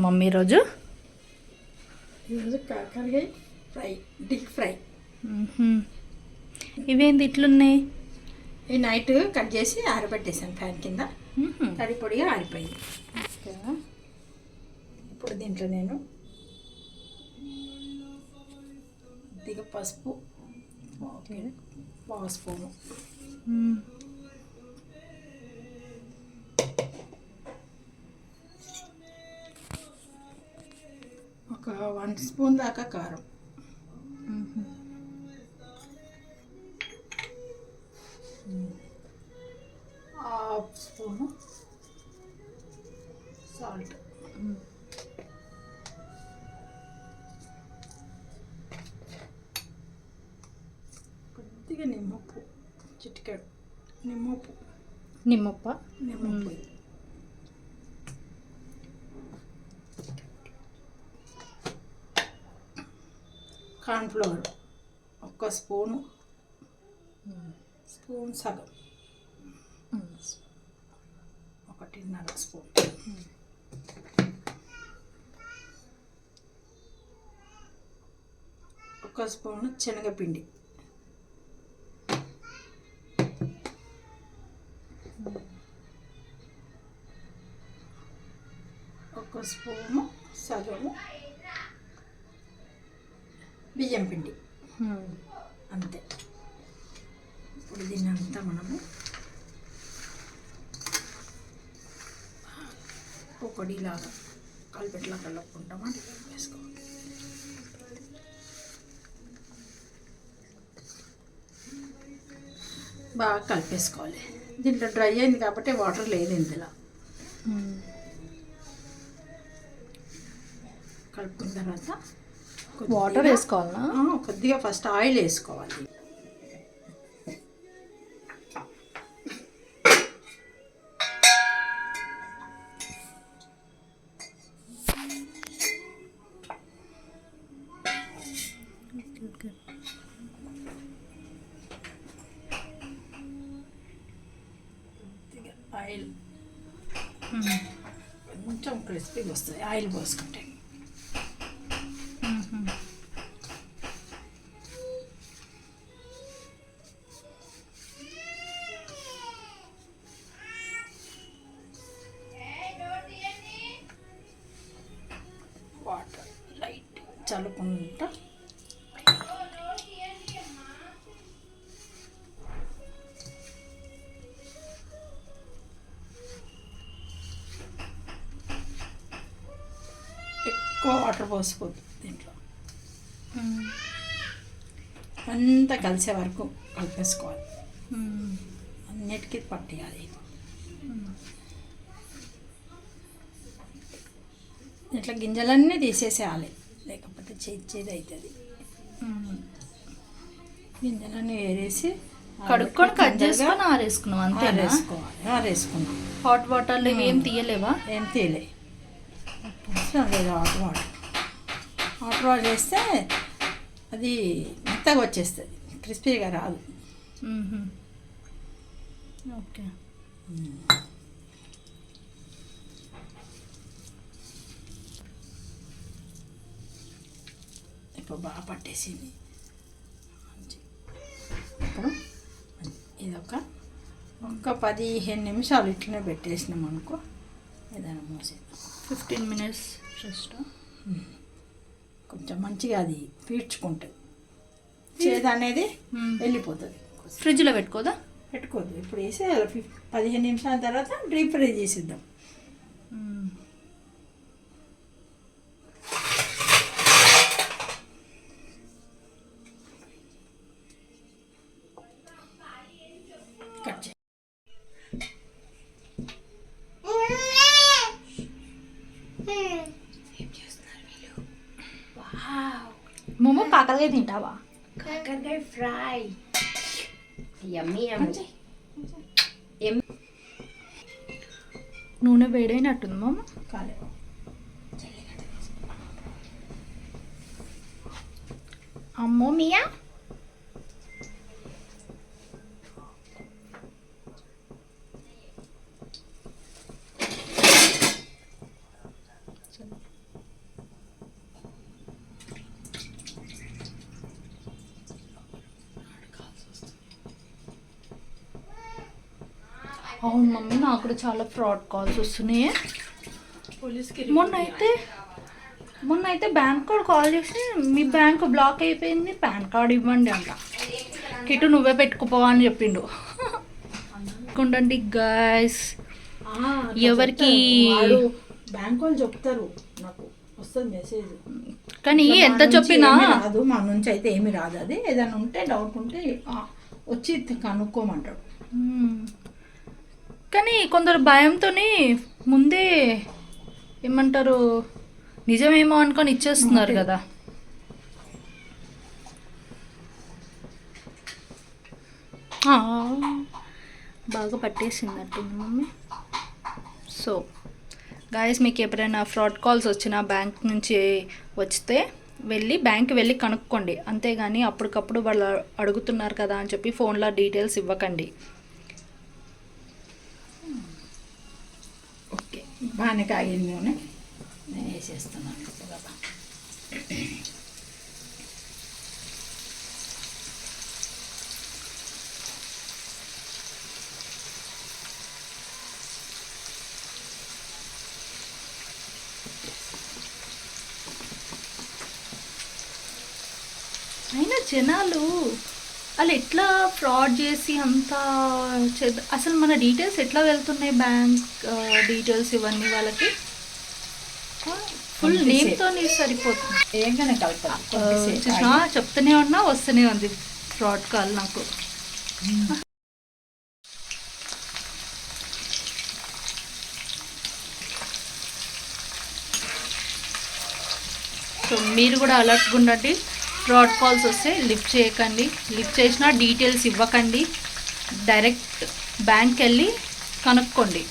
Mummy ఈరోజు. ఈరోజు కాకరకాయ ఫ్రై డీప్ ఫ్రై. ఇవేంది ఇట్లున్నాయి? ఈ నైట్ కట్ చేసి ఆరబెట్టేసాను ఫ్యాన్ కింద. తడి పొడిగా ఆరిపోయింది ఇప్పుడు దీంట్లో నేను దిగ పసుపు పావు స్పూను వన్ స్పూన్ దాకా కారం. హాఫ్ స్పూను సాల్ట్ కొద్దిగా నిమ్మప్పు చిటికెడు. నిమ్మప్పు. నిమ్మప్ప? నిమ్మప్పు. కార్న్ఫ్లవర్ ఒక్క స్పూను. స్పూన్ సగం. ఒకటిన్నర స్పూన్. ఒక స్పూను శనగపిండి. ఇప్పుడు దీన్ని అంతా మనము పొడిలాగా కలిపెట్లా కలుపుకుంటామని వేసుకోవాలి. బాగా కలిపేసుకోవాలి. దీంట్లో డ్రై అయింది కాబట్టి వాటర్ లేదు ఇందులో. కలుపుకున్న తర్వాత వాటర్ ఆ, కొద్దిగా ఫస్ట్ ఆయిల్ వేసుకోవాలి. కొంచెం క్రిస్పీగా వస్తుంది. ఆయిల్ పోసుకుంటే. ఎక్కువ వాటర్ పోసుకోవద్దు దీంట్లో. అంతా కలిసే వరకు కలిపేసుకోవాలి. అన్నిటికీ పట్టేయాలి ఇట్లా గింజలన్నీ తీసేసేయాలి. లేకపోతే చేతి చేది అవుతుంది. గింజలన్నీ వేరేసి కడుక్కొని కట్ చేసుకొని ఆరేసుకున్నాం అంతేనా? ఆరేసుకోవాలి ఆరేసుకున్నాం. హాట్ వాటర్లో ఏం తీయలేవా? ఏం తీయలే. అవసరం లేదు హాట్ వాటర్ హాట్ వాటర్ వేస్తే అది మెత్తగా వచ్చేస్తుంది. క్రిస్పీగా రాదు. ఓకే. ఇప్పుడు బాగా పట్టేసింది. ఇప్పుడు ఇదొక ఒక పదిహేను నిమిషాలు ఇట్లనే పెట్టేసినాం అనుకో ఏదైనా మూసేద్దాం. ఫిఫ్టీన్ మినిట్స్ జస్ట్ కొంచెం మంచిగా అది పీడ్చుకుంటుంది చేదు అనేది వెళ్ళిపోతుంది. ఫ్రిడ్జ్లో పెట్టుకోదా? పెట్టుకోవద్దు. ఇప్పుడు వేసి పదిహేను నిమిషాల తర్వాత డీప్ ఫ్రై చేసిద్దాం. మోమో కాకరకాయ తింటావా? కాకరకాయ ఫ్రై. యమ్మీ నూనె వేడైనట్టుంది మామ? కాలే. అమ్మో మియా. అవును మమ్మీ నాకు కూడా చాలా ఫ్రాడ్ కాల్స్ వస్తున్నాయి. పోలీస్కి మొన్న అయితే మొన్న అయితే బ్యాంక్ కూడా కాల్ చేసి మీ బ్యాంక్ బ్లాక్ అయిపోయింది పాన్ కార్డ్ ఇవ్వండి అంట. కిటు నువ్వే పెట్టుకుపో అని చెప్పిండు. కుండండి గాయస్ ఎవరికి- బ్యాంక్ వాళ్ళు చెప్తారు నాకు. వస్తుంది మెసేజ్. కానీ ఎంత చెప్పినా రాదు మా నుంచి అయితే ఏమి రాదు. అది ఏదైనా ఉంటే డౌట్ ఉంటే వచ్చి కనుక్కోమంటాడు. కానీ కొందరు భయంతోని ముందే ఏమంటారు నిజమేమో అనుకొని ఇచ్చేస్తున్నారు కదా. బాగా పట్టేసిందట్టుంది మమ్మీ. సో గాయస్ మీకు ఎప్పుడైనా ఫ్రాడ్ కాల్స్ వచ్చినా బ్యాంక్ నుంచి వస్తే వెళ్ళి బ్యాంక్ వెళ్ళి కనుక్కోండి. అంతేగాని అప్పటికప్పుడు వాళ్ళు అడుగుతున్నారు కదా అని చెప్పి ఫోన్లో డీటెయిల్స్ ఇవ్వకండి ఓకే బాగానే కాగింది నూనె నేను వేసేస్తున్నాను గబగబా. అయినా జనాలు వాళ్ళు ఎట్లా ఫ్రాడ్ చేసి అంత అసలు మన డీటెయిల్స్ ఎట్లా వెళ్తున్నాయి బ్యాంక్ డీటెయిల్స్ ఇవన్నీ వాళ్ళకి ఫుల్. నేమ్తోనే సరిపోతుంది ఏంగానే చూసినా. చెప్తూనే ఉన్నా వస్తూనే ఉంది ఫ్రాడ్ కాల్ నాకు సో మీరు కూడా అలర్ట్గా ఉండండి ఫ్రాడ్ కాల్స్ వస్తే లిఫ్ట్ చేయకండి. లిఫ్ట్ చేసినా డీటెయిల్స్ ఇవ్వకండి. డైరెక్ట్ బ్యాంక్ వెళ్ళి కనుక్కోండి.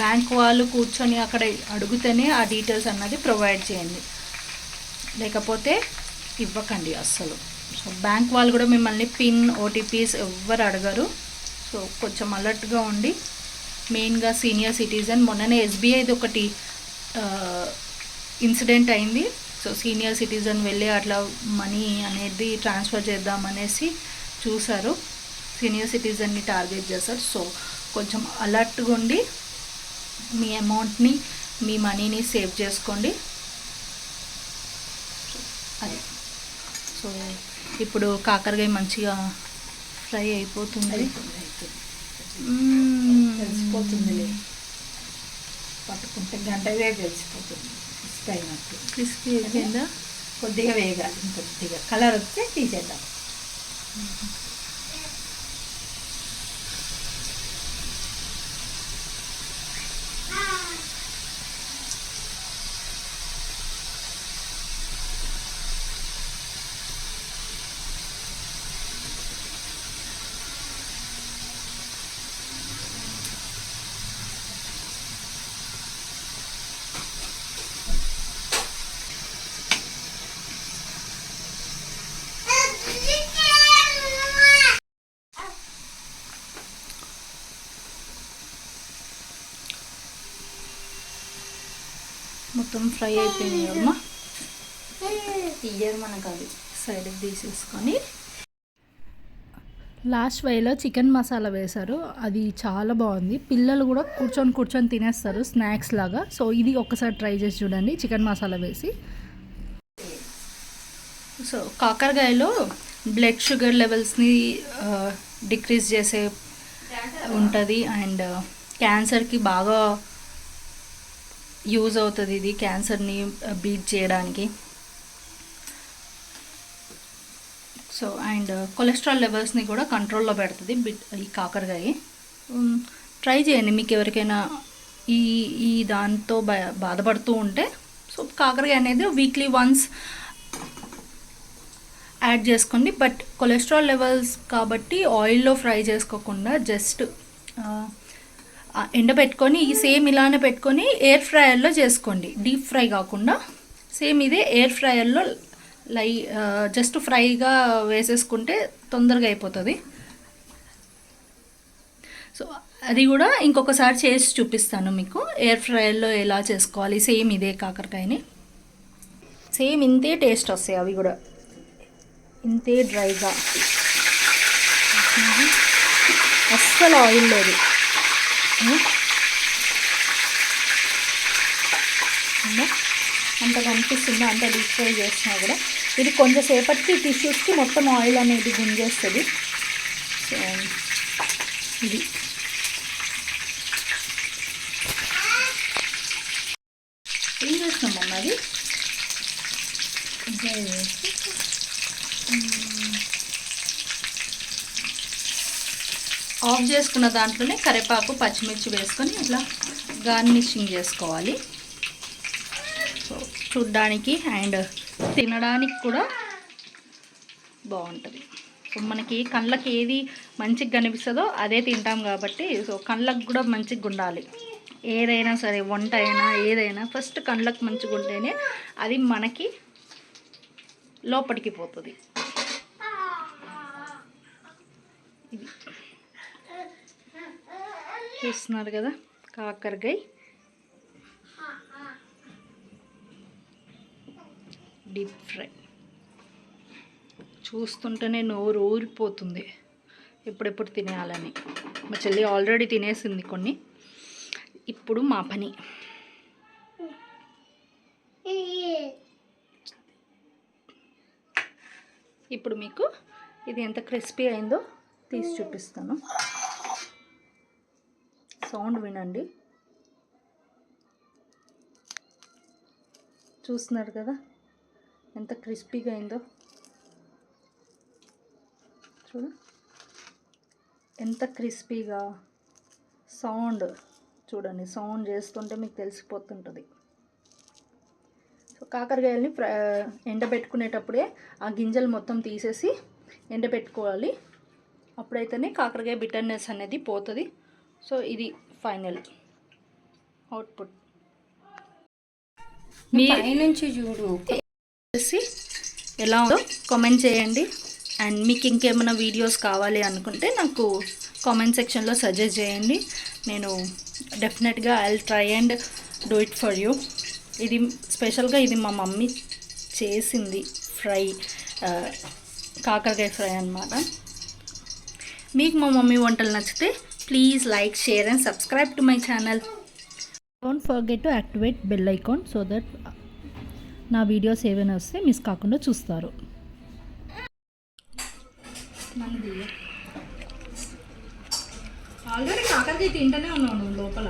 బ్యాంక్ వాళ్ళు కూర్చొని అక్కడ అడిగితేనే ఆ డీటెయిల్స్ అన్నది ప్రొవైడ్ చేయండి. లేకపోతే ఇవ్వకండి అస్సలు. సో బ్యాంక్ వాళ్ళు కూడా మిమ్మల్ని పిన్ ఓటీపీస్ ఎవ్వరు అడగరు. సో కొంచెం అలర్ట్గా ఉండి మెయిన్గా సీనియర్ సిటిజన్ మొన్ననే ఎస్బీఐది ఒకటి uh, ఇన్సిడెంట్ అయింది. సో సీనియర్ సిటిజన్ వెళ్ళి అట్లా మనీ అనేది ట్రాన్స్ఫర్ చేద్దామనేసి చూశారు. సీనియర్ సిటిజన్ని టార్గెట్ చేశారు. సో కొంచెం అలర్ట్గా ఉండి మీ అమౌంట్ని మీ మనీని సేవ్ చేసుకోండి. అది. సో ఇప్పుడు కాకరకాయ మంచిగా ఫ్రై అయిపోతుంది. తెలిసిపోతుందిలే పట్టుకుంటే గంట తెలిసిపోతుంది ఇసుక అయినట్టు క్రిస్పీ అయిపోయిందా? కొద్దిగా వేగాలి ఇంకొద్దిగా. కలర్ వస్తే తీసేద్దాం. మొత్తం ఫ్రై అయిపోయింది కదమ్మా తీయరు మనకు అది సైడ్కి తీసేసుకొని. లాస్ట్ వేలో చికెన్ మసాలా వేశారు. అది చాలా బాగుంది. పిల్లలు కూడా కూర్చొని కూర్చొని తినేస్తారు స్నాక్స్ లాగా. సో ఇది ఒక్కసారి ట్రై చేసి చూడండి. చికెన్ మసాలా వేసి. సో కాకరకాయలో బ్లడ్ షుగర్ లెవెల్స్ని డిక్రీజ్ చేసే ఉంటుంది. అండ్ క్యాన్సర్కి బాగా యూజ్ అవుతుంది ఇది క్యాన్సర్ని బీట్ uh, చేయడానికి. సో అండ్ కొలెస్ట్రాల్ లెవెల్స్ని కూడా కంట్రోల్లో పెడుతుంది బిట్ ఈ కాకరకాయ. Um, ట్రై చేయండి. మీకు ఎవరికైనా ఈ ఈ దాంతో బా బాధపడుతూ ఉంటే సో కాకరకాయ అనేది వీక్లీ వన్స్ యాడ్ చేసుకోండి. బట్ కొలెస్ట్రాల్ లెవెల్స్ కాబట్టి ఆయిల్లో ఫ్రై చేసుకోకుండా జస్ట్ ఎండబెట్టుకొని ఈ సేమ్ ఇలానే పెట్టుకొని ఎయిర్ ఫ్రైయర్లో చేసుకోండి. డీప్ ఫ్రై కాకుండా సేమ్ ఇదే ఎయిర్ ఫ్రైయర్లో లై జస్ట్ ఫ్రైగా వేసేసుకుంటే తొందరగా అయిపోతుంది. సో అది కూడా ఇంకొకసారి చేసి చూపిస్తాను మీకు. ఎయిర్ ఫ్రైయర్లో ఎలా చేసుకోవాలి సేమ్ ఇదే కాకరకాయని. సేమ్ ఇంతే టేస్ట్ వస్తాయి అవి కూడా. ఇంతే డ్రైగా. అస్సలు ఆయిల్ లేదు. అంత కనిపిస్తుందో అంత డీప్ ఫ్రై చేసినా కూడా. ఇది కొంచెంసేపటికి టిష్యూస్కి మొత్తం ఆయిల్ అనేది గుంజేస్తుంది. సో ఇది. ఏం చేస్తున్నాం అమ్మ అది ఇంకా ఇది వేసి ఆఫ్ చేసుకున్న దాంట్లోనే కరివేపాకు పచ్చిమిర్చి వేసుకొని ఇట్లా గార్నిషింగ్ చేసుకోవాలి. సో చూడ్డానికి అండ్ తినడానికి కూడా బాగుంటుంది. సో మనకి కళ్ళకి ఏది మంచిగా కనిపిస్తుందో అదే తింటాం కాబట్టి సో కళ్ళకు కూడా మంచిగా ఉండాలి. ఏదైనా సరే వంట అయినా ఏదైనా ఫస్ట్ కళ్ళకు మంచిగా ఉంటేనే అది మనకి లోపలికి పోతుంది. ఇది. చూస్తున్నారు కదా కాకరకాయ. డీప్ ఫ్రై చూస్తుంటేనే నోరు ఊరిపోతుంది ఎప్పుడెప్పుడు తినేయాలని మా చెల్లి ఆల్రెడీ తినేసింది కొన్ని. ఇప్పుడు మా పని. ఇప్పుడు మీకు ఇది ఎంత క్రిస్పీ అయిందో తీసి చూపిస్తాను. సౌండ్ వినండి. చూస్తున్నారు కదా? ఎంత క్రిస్పీగా అయిందో. చూడు. ఎంత క్రిస్పీగా సౌండ్. చూడండి సౌండ్ చేస్తుంటే మీకు తెలిసిపోతుంటుంది. సో కాకరకాయలని ఫ్రై ఎండబెట్టుకునేటప్పుడే ఆ గింజలు మొత్తం తీసేసి ఎండబెట్టుకోవాలి. అప్పుడైతేనే కాకరకాయ బిటర్నెస్ అనేది పోతుంది. సో ఇది ఫైనల్ అవుట్పుట్. మీ పైనుంచి చూడు. చేసి ఎలా ఉందో కామెంట్ చేయండి. అండ్ మీకు ఇంకేమైనా వీడియోస్ కావాలి అనుకుంటే నాకు కామెంట్ సెక్షన్లో సజెస్ట్ చేయండి. నేను డెఫినెట్గా I try and do it for you ఇది స్పెషల్గా ఇది మా మమ్మీ చేసింది ఫ్రై కాకరకాయ ఫ్రై అన్నమాట. మీకు మా మమ్మీ వంటలు నచ్చితే please like share and subscribe to my channel don't forget to activate bell icon so that నా వీడియోస్ ఏవైనా వస్తే మిస్ కాకుండా చూస్తారు. ఆల్రెడీ కాకరకాయ తింటూనే ఉన్నాను లోపల.